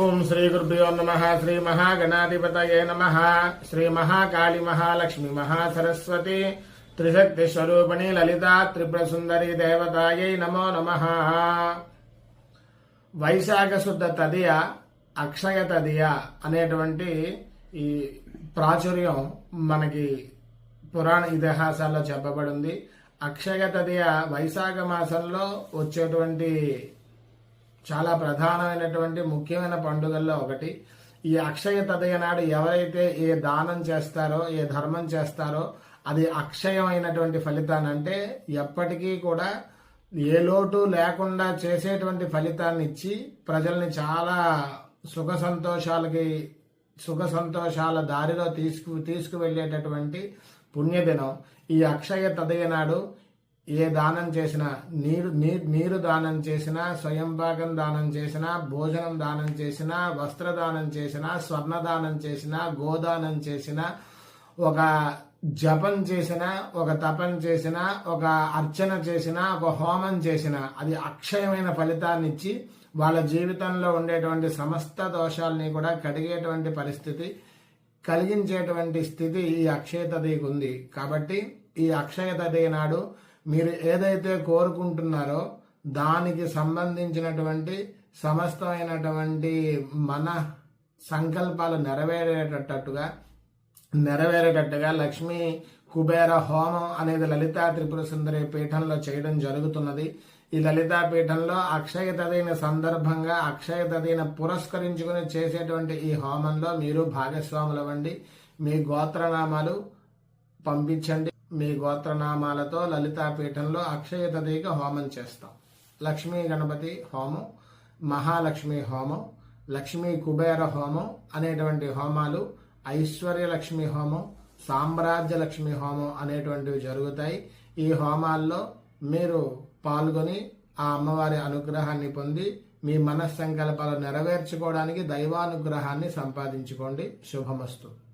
ఓం శ్రీ గురుభ్యో నమ శ్రీ మహాగణాధిపతయే నమ. శ్రీ మహాకాళి మహాలక్ష్మి మహాసరస్వతి త్రిశక్తి స్వరూపిణి లలితా త్రిపుర సుందరి దేవతాయై నమో నమ. వైశాఖ శుద్ధ తదియ అక్షయ తదియ అనేటువంటి ఈ ప్రాచుర్యం మనకి పురాణ ఇతిహాసాల్లో చెప్పబడింది. అక్షయ తదియ వైశాఖ మాసంలో వచ్చేటువంటి చాలా ప్రధానమైనటువంటి ముఖ్యమైన పండుగల్లో ఒకటి. ఈ అక్షయ తదయ నాడు ఎవరైతే ఏ దానం చేస్తారో ఏ ధర్మం చేస్తారో అది అక్షయమైనటువంటి ఫలితాన్ని అంటే ఎప్పటికీ కూడా ఏ లోటు లేకుండా చేసేటువంటి ఫలితాన్ని ఇచ్చి ప్రజల్ని చాలా సుఖ సంతోషాలకి సుఖ సంతోషాల దారిలో తీసుకు తీసుకువెళ్ళేటటువంటి పుణ్యదినం. ఈ అక్షయ తదయ నాడు ఏ దానం చేసినా నీరు నీరు దానం చేసినా స్వయంభాగం దానం చేసినా భోజనం దానం చేసినా వస్త్రదానం చేసినా స్వర్ణదానం చేసినా గోదానం చేసినా ఒక జపం చేసిన ఒక తపం చేసిన ఒక అర్చన చేసిన ఒక హోమం చేసిన అది అక్షయమైన ఫలితాన్ని ఇచ్చి వాళ్ళ జీవితంలో ఉండేటువంటి సమస్త దోషాలని కూడా కడిగేటువంటి పరిస్థితి కలిగించేటువంటి స్థితి ఈ అక్షయతదికి ఉంది. కాబట్టి ఈ అక్షయతది నాడు మీరు ఏదైతే కోరుకుంటున్నారో దానికి సంబంధించినటువంటి సమస్తమైనటువంటి మన సంకల్పాలు నెరవేరేటట్టుగా నెరవేరేటట్టుగా లక్ష్మీ కుబేర హోమం అనేది లలితా త్రిపుర సుందరి పీఠంలో చేయడం జరుగుతున్నది. ఈ లలితా పీఠంలో అక్షయ తదైన సందర్భంగా అక్షయ తదైన పురస్కరించుకుని చేసేటువంటి ఈ హోమంలో మీరు భాగస్వాములవ్వండి. మీ గోత్రనామాలు పంపించండి. మీ గోత్రనామాలతో లలితాపీఠంలో అక్షయ తదీక హోమం చేస్తాం. లక్ష్మీ గణపతి హోమం మహాలక్ష్మి హోమం లక్ష్మీ కుబేర హోమం అనేటువంటి హోమాలు ఐశ్వర్యలక్ష్మి హోమం సామ్రాజ్య లక్ష్మి హోమం అనేటువంటివి జరుగుతాయి. ఈ హోమాల్లో మీరు పాల్గొని ఆ అమ్మవారి అనుగ్రహాన్ని పొంది మీ మనస్సంకల్పాలు నెరవేర్చుకోవడానికి దైవానుగ్రహాన్ని సంపాదించుకోండి. శుభమస్తు.